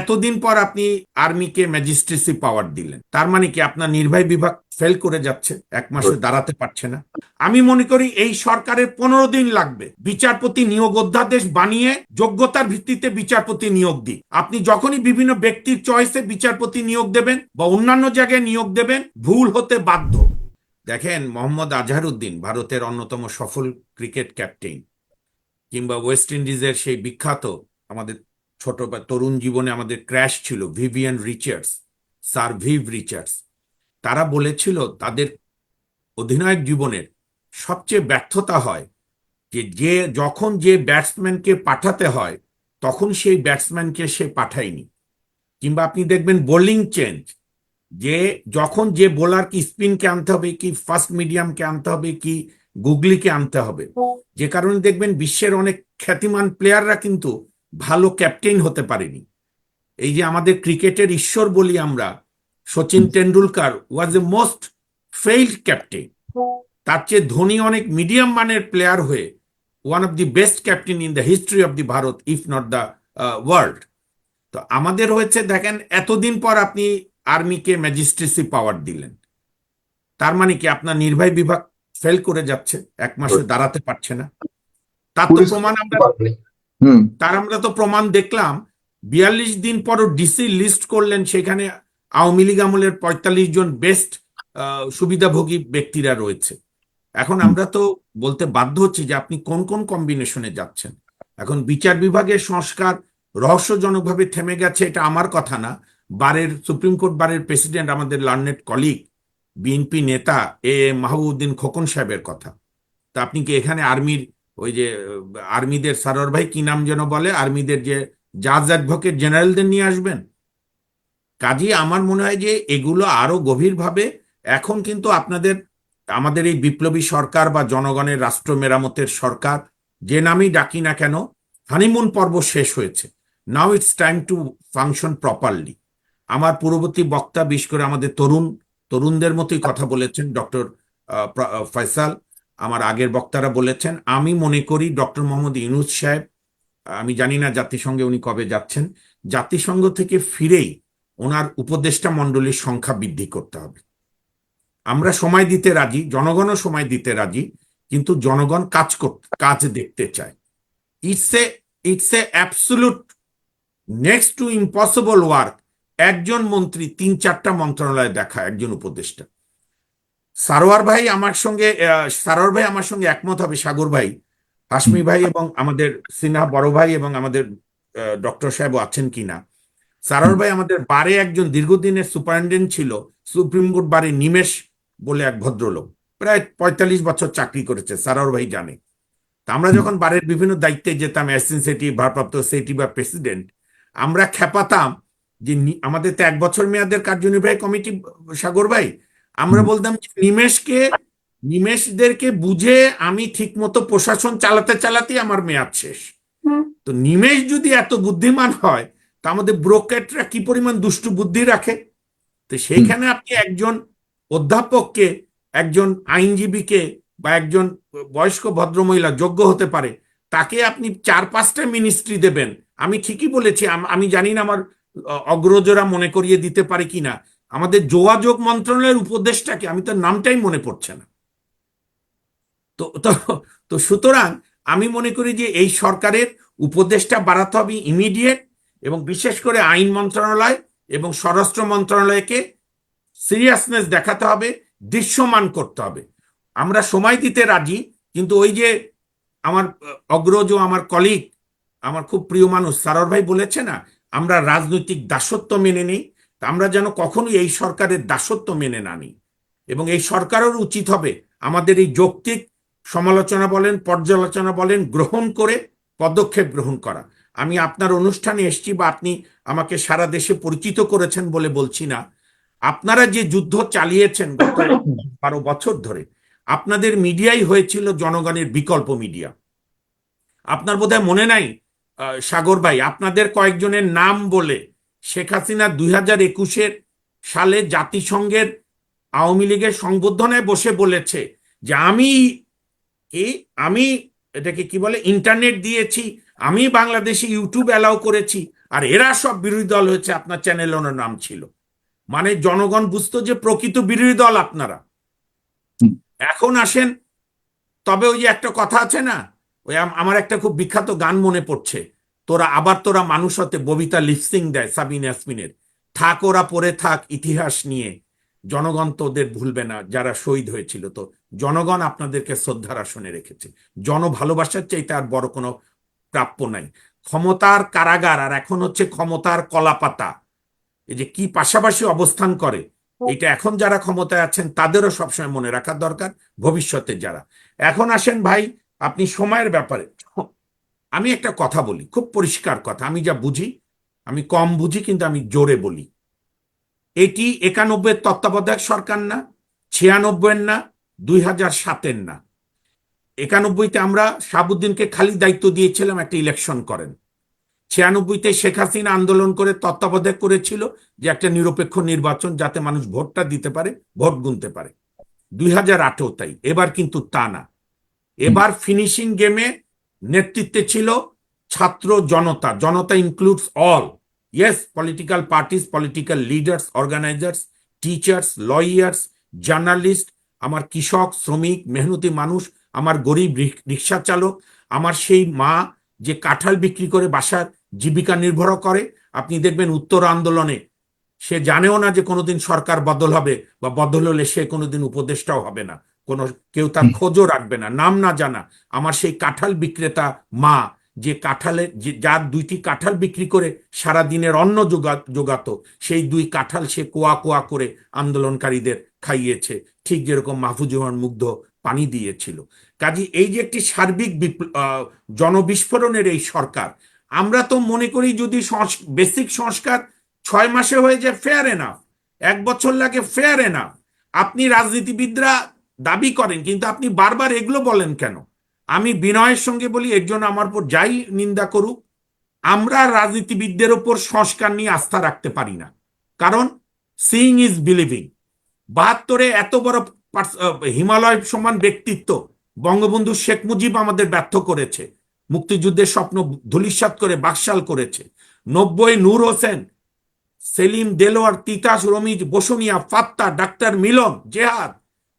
এতদিন পর আপনি আর্মিকে ম্যাজিস্ট্রেসি পাওয়ার দিলেন। তার মানে কি আপনার নির্বাহী বিভাগ ফেল করে যাচ্ছে? এক মাসে দাঁড়াতে পারছে না। আমি মনে করি এই সরকারের পনেরো দিন লাগবে। বিচারপতি নিয়োগ অধ্যাদেশ বানিয়ে যোগ্যতার ভিত্তিতে বিচারপতি নিয়োগ দিই আপনি যখনই বিভিন্ন ব্যক্তির চয়েসে বিচারপতি নিয়োগ দেবেন বা অন্যান্য জায়গায় নিয়োগ দেবেন ভুল হতে বাধ্য। দেখেন মোহাম্মদ আজহারউদ্দিন ভারতের অন্যতম সফল ক্রিকেট ক্যাপ্টেন কিংবা ওয়েস্ট ইন্ডিজের সেই বিখ্যাত আমাদের ছোট বা তরুণ জীবনে আমাদের ক্র্যাশ ছিল Vivian Richards sir Viv Richards. তারা বলেছিল তাদের অধিনায়ক জীবনের সবচেয়ে ব্যর্থতা হয় যে যে যখন যে ব্যাটসম্যানকে পাঠাতে হয় তখন সেই ব্যাটসম্যানকে সে পাঠায়নি। কিংবা আপনি দেখবেন বোলিং চেঞ্জ যে যখন যে বোলারকে স্পিনকে আনতে হবে কি ফার্স্ট মিডিয়ামকে আনতে হবে কি গুগলিকে আনতে হবে যে কারণে দেখবেন বিশ্বের অনেক খ্যাতিমান প্লেয়াররা কিন্তু ভালো ক্যাপ্টেন হতে পারেনি। এই যে আমাদের ক্রিকেটের ঈশ্বর বলি আমরা Sachin Tendulkar was a most failed captain তার চেয়ে ধোনি অনেক মিডিয়াম মানের প্লেয়ার হয়ে one of the best captain in the history of the Bharat if not the world তো আমাদের হয়েছে দেখেন এতদিন পর আপনি আর্মিকে ম্যাজিস্ট্রেসি পাওয়ার দিলেন। তার মানে কি আপনার নির্বাহী বিভাগ ফেল করে যাচ্ছে এক মাসে দাঁড়াতে পারছে না। তার তো প্রমাণ আমরা তার আমরা তো প্রমাণ দেখলাম বিয়াল্লিশ দিন পর ডিসি লিস্ট করলেন সেখানে আওয়ামী লীগ আমলের পঁয়তাল্লিশ জন বেস্ট সুবিধাভোগী ব্যক্তিরা রয়েছে। এখন আমরা তো বলতে বাধ্য হচ্ছি যে আপনি কোন কোন কম্বিনেশনে যাচ্ছেন? এখন বিচার বিভাগের সংস্কার রহস্যজনকভাবে থেমে গেছে এটা আমার কথা না। বারের সুপ্রিম কোর্ট বারের প্রেসিডেন্ট আমাদের লার্নেট কলিগ বিএনপি নেতা এ মাহবুদ্দিন খোকন সাহেবের কথা। তা আপনি কি এখানে আর্মির ওই যে, আর্মিদের সারোয়ার ভাই কি নাম যেন বলে? আর্মিদের যে জাজ অ্যাডভোকেট জেনারেলদের নিয়ে আসবেন? কাজী আমার মনে হয় যে এগুলো আরও গভীরভাবে এখন কিন্তু আপনাদের, আমাদের এই বিপ্লবী সরকার বা জনগণের রাষ্ট্র মেরামতের সরকার যে নামেই ডাকি না কেন হানিমুন পর্ব শেষ হয়েছে। Now it's time to function properly আমার পূর্ববর্তী বক্তা, বিশেষ করে আমাদের তরুণ, তরুণদের মতোই কথা বলেছেন ডক্টর ফয়সাল। আমার আগের বক্তারা বলেছেন, আমি মনে করি ডক্টর মোহাম্মদ ইউনুস সাহেব, আমি জানি না জাতিসংঘে উনি কবে যাচ্ছেন, জাতিসংঘ থেকে ফিরেই ওনার উপদেষ্টা মণ্ডলীর সংখ্যা বৃদ্ধি করতে হবে। আমরা সময় দিতে রাজি, জনগণও সময় দিতে রাজি, কিন্তু জনগণ কাজ করতে কাজ দেখতে চায়। It's a it's a absolute next to impossible work একজন মন্ত্রী তিন চারটা মন্ত্রণালয় দেখা একজন উপদেষ্টা। সারোয়ার ভাই আমার সঙ্গে সারোয়ার ভাই আমার সঙ্গে একমত হবে সাগর ভাই। হাসমি ভাই এবং আমাদের সিনহা বড় ভাই এবং আমাদের ডক্টর সাহেব আছেন কিনা। সারোয়ার ভাই আমাদের বারে একজন দীর্ঘদিনের সুপারিনটেন্ডেন্ট ছিল সুপ্রিম কোর্ট বারে নিমেষ বলে এক ভদ্রলোক। প্রায় পঁয়তাল্লিশ বছর চাকরি করেছে সারোয়ার ভাই জানে। তা আমরা যখন বারের বিভিন্ন দায়িত্বে যেতাম অ্যাসিস্ট্যান্ট সেক্রেটারি ভারপ্রাপ্ত সেক্রেটারি বা প্রেসিডেন্ট আমরা খেপাতাম যে আমাদের তো এক বছর মেয়াদের কার্যনির্বাহী কমিটি সাগর ভাই আমরা বলতাম যে নিমেষকে নিমেষদেরকে বুঝে আমি ঠিকমতো প্রশাসন চালাতে চালাতেই আমার মেয়াদ শেষ। তো নিমেষ যদি এত বুদ্ধিমান হয় তা আমাদের ব্রোকেটরা কি পরিমাণ দুষ্টু বুদ্ধি রাখে? তো সেইখানে আপনি একজন অধ্যাপককে একজন আইনজীবীকে বা একজন বয়স্ক ভদ্রমহিলা যোগ্য হতে পারে তাকে আপনি চার পাঁচটা মিনিস্ট্রি দেবেন। আমি ঠিকই বলেছি আম- আমি জানি না আমার অগ্রজরা মনে করিয়ে দিতে পারে কিনা। আমাদের যোগাযোগ মন্ত্রণালয়ের উপদেশটাকে আমি তো নামটাই মনে পড়ছে না। তো তো সুতরাং আমি মনে করি যে এই সরকারের উপদেশটা বাড়াতে হবে ইমিডিয়েট এবং বিশেষ করে আইন মন্ত্রণালয় এবং স্বরাষ্ট্র মন্ত্রণালয়কে সিরিয়াসনেস দেখাতে হবে, দৃশ্যমান করতে হবে। আমরা সময় দিতে রাজি, কিন্তু ওই যে আমার অগ্রজ আমার কলিগ আমার খুব প্রিয় মানুষ সারর ভাই বলেছে না, আমরা রাজনৈতিক দাসত্ব মেনে নেই আমরা যেন কখনোই এই সরকারের দাসত্ব মেনে না নিই। এবং এই সরকারের উচিত হবে আমাদের এই যৌক্তিক সমালোচনা বলেন, পর্যালোচনা বলেন, গ্রহণ করে পদক্ষেপ গ্রহণ করা। আমি আপনার অনুষ্ঠানে এসেছি বা আপনি আমাকে সারা দেশে পরিচিত করেছেন বলে বলছি না। আপনারা যে যুদ্ধ চালিয়েছেন গত বারো বছর ধরে, আপনাদের মিডিয়াই হয়েছিল জনগণের বিকল্প মিডিয়া। আপনার বোধহয় মনে নাই সাগর ভাই, আপনাদের কয়েকজনের নাম বলে শেখ হাসিনা দুই হাজার একুশের সালে জাতিসংঘের আওয়ামী লীগের সংবর্ধনায় বসে বলেছে যে আমি কি আমি এটাকে কি বলে ইন্টারনেট দিয়েছি আমি বাংলাদেশে ইউটিউব অ্যালাউ করেছি আর এরা সব বিরোধী দল হয়েছে আপনার চ্যানেলের নাম ছিল। মানে জনগণ বুঝতো যে প্রকৃত বিরোধী দল আপনারা। এখন আসেন তবে ওই যে একটা কথা আছে না ওই আম- আমার একটা খুব বিখ্যাত গান মনে পড়ছে। তোরা আবার তোরা মানুষ হতে ববিতা লিপসিং দেয় সাবিন ইয়াসমিনের। থাক ওরা পড়ে থাক ইতিহাস নিয়ে। জনগণ তো ওদের ভুলবে না, যারা শহীদ হয়েছিল তো। জনগণ আপনাদেরকে শ্রদ্ধার আসনে রেখেছে। জন ভালোবাসার চাইতে আর বড় কোনো প্রাপ্য নাই। ক্ষমতার কারাগার, আর এখন হচ্ছে ক্ষমতার কলাপাতা। এই যে কি পাশাপাশি অবস্থান করে, এটা এখন যারা ক্ষমতায় আছেন, তাদেরও সবসময় মনে রাখার দরকার, ভবিষ্যতে যারা। এখন আসেন ভাই, আপনি সময়ের ব্যাপারে। আমি একটা কথা বলি, খুব পরিষ্কার কথা, আমি যা বুঝি, আমি কম বুঝি কিন্তু আমি জোরে বলি। এটি একানব্বই তত্ত্বাবধায়ক সরকার না ছিয়ানব্বই না, দুই হাজার সাতের না। একানব্বইতে আমরা শাহাবুদ্দিনকে খালি দায়িত্ব দিয়েছিলাম একটা ইলেকশন করেন। ছিয়ানব্বইতে শেখ হাসিনা আন্দোলন করে তত্ত্বাবধায়ক করেছিল যে একটা নিরপেক্ষ নির্বাচন যাতে মানুষ ভোটটা দিতে পারে, ভোট গুনতে পারে। দুই হাজার আটেও তাই, এবার কিন্তু তা না। এবার ফিনিশিং গেমে নেতৃত্বে ছিল ছাত্র জনতা। Janata includes all yes political parties political leaders organisers teachers lawyers journalist আমার কৃষক, শ্রমিক, মেহনতি মানুষ, আমার গরিব রিক- রিক্সা চালক, আমার সেই মা যে কাঁঠাল বিক্রি করে বাসার জীবিকা নির্ভর করে। আপনি দেখবেন উত্তর আন্দোলনে সে জানেও না যে কোনোদিন সরকার বদল হবে বা বদল হলে সে কোনোদিন উপদেষ্টাও হবে না। কোনো কেউ তার খোঁজও রাখবে না। নাম না জানা। আমার সেই কাঁঠাল বিক্রেতা মা যে কাঁঠালে যে- যার দুইটি কাঁঠাল বিক্রি করে সারা দিনের অন্ন যোগা- যোগাতো সেই দুই কাঁঠাল সে কোয়া কোয়া করে আন্দোলনকারীদের খাইয়েছে। ঠিক যেরকম মাহফুজুর রহমান মুগ্ধ পানি দিয়েছিল। কাজী এই যে একটি সার্বিক জনবিস্ফোরণের এই সরকার আমরা তো মনে করি যদি বেসিক সংস্কার ছয় মাসে হয়ে যায় ফেয়ার এনাফ এক বছর লাগে ফেয়ার এনাফ আপনি রাজনীতিবিদরা দাবি করেন, কিন্তু আপনি বারবার এগুলো বলেন কেন? আমি বিনয়ের সঙ্গে বলি একজন আমার উপর যাই নিন্দা করুক, আমরা রাজনীতিবিদদের ওপর সংস্কার নিয়ে আস্থা রাখতে পারি না। কারণ সিইং ইজ বিলিভিং বাহাত্তরে এত বড় হিমালয় সমান ব্যক্তিত্ব বঙ্গবন্ধু শেখ মুজিব আমাদের ব্যর্থ করেছে। মুক্তিযুদ্ধের স্বপ্ন ধুলিস্বাত করে বাকশাল করেছে। নব্বই নূর হোসেন, সেলিম দেলোয়ার, তিতাস রমিজ, বসুনিয়া, ফাত্তা, ডাক্তার মিলন, জেহাদ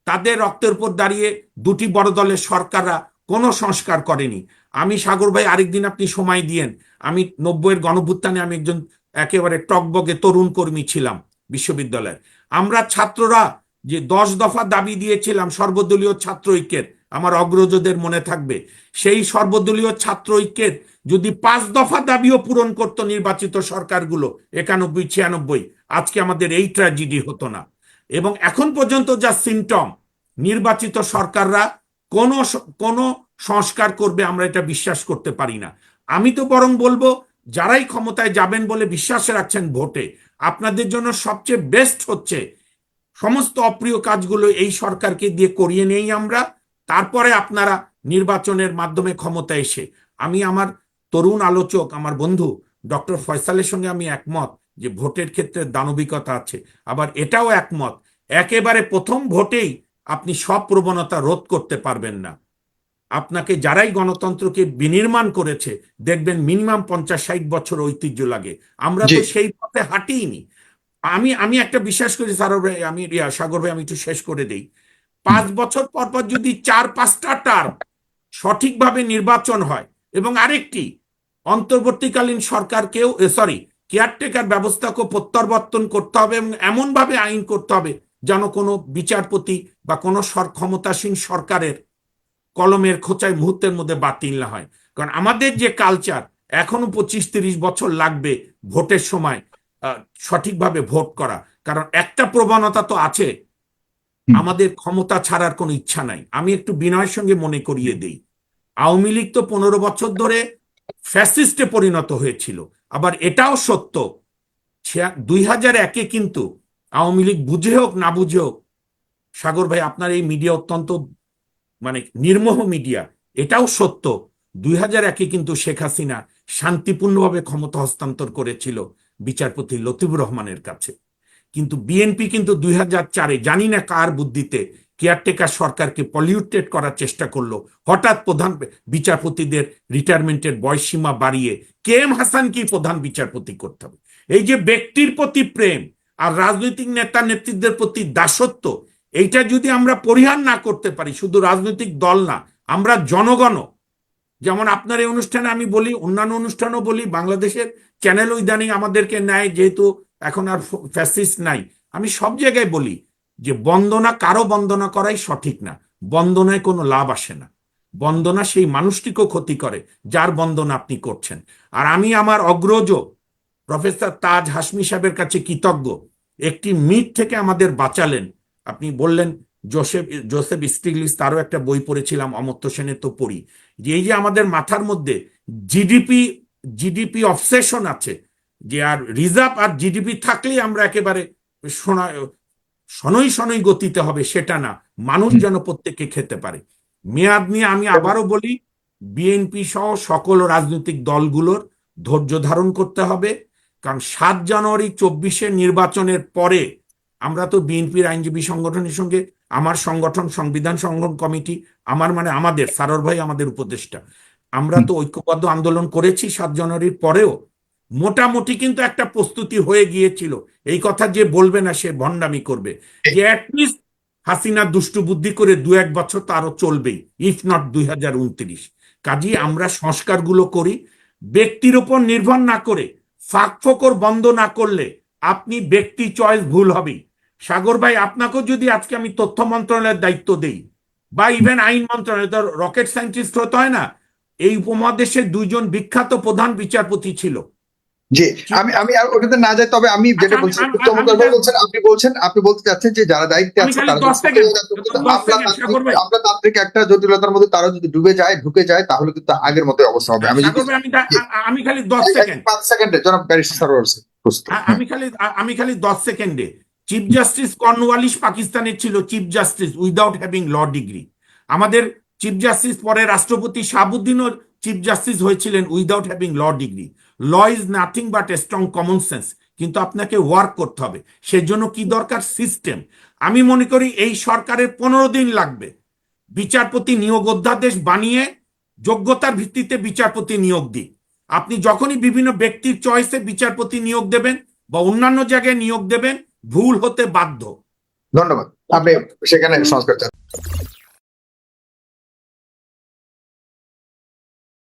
তাদের রক্তের উপর দাঁড়িয়ে দুটি বড় দলের সরকাররা কোনো সংস্কার করেনি। আমি সাগর ভাই আরেকদিন আপনি সময় দিয়েন। আমি নব্বইয়ের গণভুত্থানে আমি একজন একেবারে টকবগে তরুণ কর্মী ছিলাম বিশ্ববিদ্যালয়ের। আমরা ছাত্ররা যে দশ দফা দাবি দিয়েছিলাম সর্বদলীয় ছাত্র ঐক্যের, আমার অগ্রজদের মনে থাকবে, সেই সর্বদলীয় ছাত্র ঐক্যের যদি পাঁচ দফা দাবিও পূরণ করত নির্বাচিত সরকারগুলো, একানব্বই, ছিয়ানব্বই, আজকে আমাদের এই ট্র্যাজেডি হতো না। এবং এখন পর্যন্ত যা সিমটম নির্বাচিত সরকাররা কোন কোন সংস্কার করবে আমরা এটা বিশ্বাস করতে পারি না। আমি তো বরং বলব, যারাই ক্ষমতায় যাবেন বলে বিশ্বাস রাখছেন ভোটে, আপনাদের জন্য সবচেয়ে বেস্ট হচ্ছে সমস্ত অপ্রিয় কাজগুলো এই সরকারকে দিয়ে করিয়ে নেই আমরা, তারপরে আপনারা নির্বাচনের মাধ্যমে ক্ষমতা এসে। আমি আমার তরুণ আলোচক, আমার বন্ধু, ডক্টর ফয়সালের সঙ্গে আমি একমত যে ভোটের ক্ষেত্রে দানবিকতা আছে। আবার এটাও একমত একেবারে প্রথম ভোটেই আপনি সব প্রবণতা রোধ করতে পারবেন না। আপনাকে যারাই গণতন্ত্রকে বিনির্মাণ করেছে দেখবেন মিনিমাম পঞ্চাশ ষাট বছর ঐতিহ্য লাগে। আমরা তো। সেই পথে হাঁটিনি আমি আমি একটা বিশ্বাস করি সাগর ভাই আমি সাগর ভাই আমি একটু শেষ করে দেই। পাঁচ বছর পর পর যদি চার পাঁচটা টার্ম সঠিকভাবে নির্বাচন হয় এবং আরেকটি অন্তর্বর্তীকালীন সরকারকেও সরি কেয়ারটেকার ব্যবস্থাকেও প্রত্যাবর্তন করতে হবে এবং এমনভাবে আইন করতে হবে যেন কোনো বিচারপতি বা কোনো ক্ষমতাসীন সরকারের কলমের খোঁচায় মুহূর্তের মধ্যে বাতিল না হয়। কারণ আমাদের যে কালচার এখনও পঁচিশ তিরিশ বছর লাগবে ভোটের সময় সঠিকভাবে ভোট করা। কারণ একটা প্রবণতা তো আছে আমাদের ক্ষমতা ছাড়ার কোনো ইচ্ছা নাই। আমি একটু বিনয়ের সঙ্গে মনে করিয়ে দিই। আওয়ামী লীগ তো পনেরো বছর ধরে ফ্যাসিস্টে পরিণত হয়েছিল। আবার এটাও সত্য। দুই হাজার একে কিন্তু আওয়ামী লীগ বুঝে হোক না বুঝে হোক, সাগর ভাই, আপনার এই মিডিয়া অত্যন্ত মানে নির্মোহ মিডিয়া, এটাও সত্য। দুই হাজার একে কিন্তু শেখ হাসিনা শান্তিপূর্ণভাবে ক্ষমতা হস্তান্তর করেছিল বিচারপতি লতিফুর রহমানের কাছে। কিন্তু বিএনপি কিন্তু দুই হাজার চারে জানি না কার বুদ্ধিতে কেয়ারটেকার সরকারকে পলিউটেড করার চেষ্টা করল। হঠাৎ প্রধান বিচারপতিদের রিটায়ারমেন্টের বয়সসীমা বাড়িয়ে কে এম হাসানকেই প্রধান বিচারপতি করতে হবে? এই যে ব্যক্তির প্রতি প্রেম আর রাজনৈতিক নেতা নেত্রীদের প্রতি দাসত্ব, এইটা যদি আমরা পরিহার না করতে পারি, শুধু রাজনৈতিক দল না, আমরা জনগণও, যেমন আপনার এই অনুষ্ঠানে আমি বলি, অন্যান্য অনুষ্ঠানও বলি, বাংলাদেশের চ্যানেলও ইদানিং আমাদেরকে নেয়, যেহেতু এখন আর ফ্যাসিস্ট নাই। আমি সব জায়গায় বলি যে বন্দনা কারও বন্দনা করাই সঠিক না, বন্দনায় কোনো লাভ আসে না। বন্দনা সেই মানুষটিকেও ক্ষতি করে, যার বন্দনা আপনি করছেন। আর আমি আমার অগ্রজ প্রফেসর তাজ হাসমি সাহেবের কাছে কৃতজ্ঞ। একটি মিথ থেকে আমাদের বাঁচালেন। আপনি বললেন, জোসেফ জোসেফ স্টিগলিস, তারও একটা বই পড়েছিলাম, অমর্ত্য সেনের তো পড়ি। যে এই যে আমাদের মাথার মধ্যে জিডিপি জিডিপি অবসেশন আছে, যে আর রিজার্ভ আর জিডিপি থাকলেই আমরা একেবারে শোনা শনৈ শনৈ গতিতে হবে সেটা না। মানুষ যেন প্রত্যেককে খেতে পারে। মেয়াদ নিয়ে আমি আবারও বলি বিএনপি সহ সকল রাজনৈতিক দলগুলোর ধৈর্য ধারণ করতে হবে কারণ সাত জানুয়ারি চব্বিশের নির্বাচনের পরে আমরা তো বিএনপির আইনজীবী সংগঠনের সঙ্গে আমার সংগঠন সংবিধান সংগঠন কমিটি আমার মানে আমাদের সারর ভাই আমাদের উপদেষ্টা। আমরা তো ঐক্যবদ্ধ আন্দোলন করেছি সাত জানুয়ারির পরেও মোটামুটি কিন্তু একটা প্রস্তুতি হয়ে গিয়েছিল। এই কথা যে বলবে না সে ভণ্ডামি করবে। যে অ্যাটলিস্ট হাসিনা দুষ্টু বুদ্ধি করে দু এক বছর তো আরও চলবেই ইফ নট দুই হাজার উনত্রিশ। কাজী, আমরা সংস্কারগুলো করি, ব্যক্তির উপর নির্ভর না করে, ফাঁক ফোকর বন্ধ না করলে আপনি ব্যক্তি চয়েস ভুল হবেই। সাগর ভাই, আপনাকেও যদি আজকে আমি তথ্য মন্ত্রণালয়ের দায়িত্ব দেই, বা ইভেন আইন মন্ত্রণালয় তো রকেট সায়েন্টিস্ট হতে হয় না, এই উপমহাদেশের দুইজন বিখ্যাত প্রধান বিচারপতি ছিল। জি আমি আমি আর ওটাতে না যাই তবে আমি যেটা আচ্ছা, বলছি চমৎকার বলছেন আপনি বলছেন আপনি বলতে চাচ্ছেন যে যারা দায়িত্বে আছে তারা 10 সেকেন্ড, যদি- 10 আমরা। তান্ত্রিক- একটা জটিলতার মধ্যে তারা যদি ডুবে যায় ঢুকে যায় তাহলে কিন্তু আগের মতো অবস্থা হবে। আমি যদি আমি খালি দশ সেকেন্ড পাঁচ সেকেন্ডে জনাব ব্যারিস্টার সরোয়ার আমি খালি আমি খালি দশ সেকেন্ডে চিফ জাস্টিস কর্নওয়ালিস পাকিস্তানের ছিল chief justice without having law degree আমাদের চিফ জাস্টিস পরে রাষ্ট্রপতি শাহাবুদ্দিনও চিফ জাস্টিস হয়েছিলেন without having law degree law is nothing but a strong common sense কিন্তু আপনাকে ওয়ার্ক করতে হবে। সেজন্য কি দরকার? সিস্টেম আমি মনে করি এই সরকারের পনেরো দিন লাগবে। বিচারপতি নিয়োগ অধ্যাদেশ বানিয়ে যোগ্যতার ভিত্তিতে বিচারপতি নিয়োগ দিই। আপনি যখনই বিভিন্ন ব্যক্তির চয়েসে বিচারপতি নিয়োগ দেবেন বা অন্যান্য জায়গায় নিয়োগ দেবেন, ভুল হতে বাধ্য। ধন্যবাদ। আপনি সেখানে সংস্কার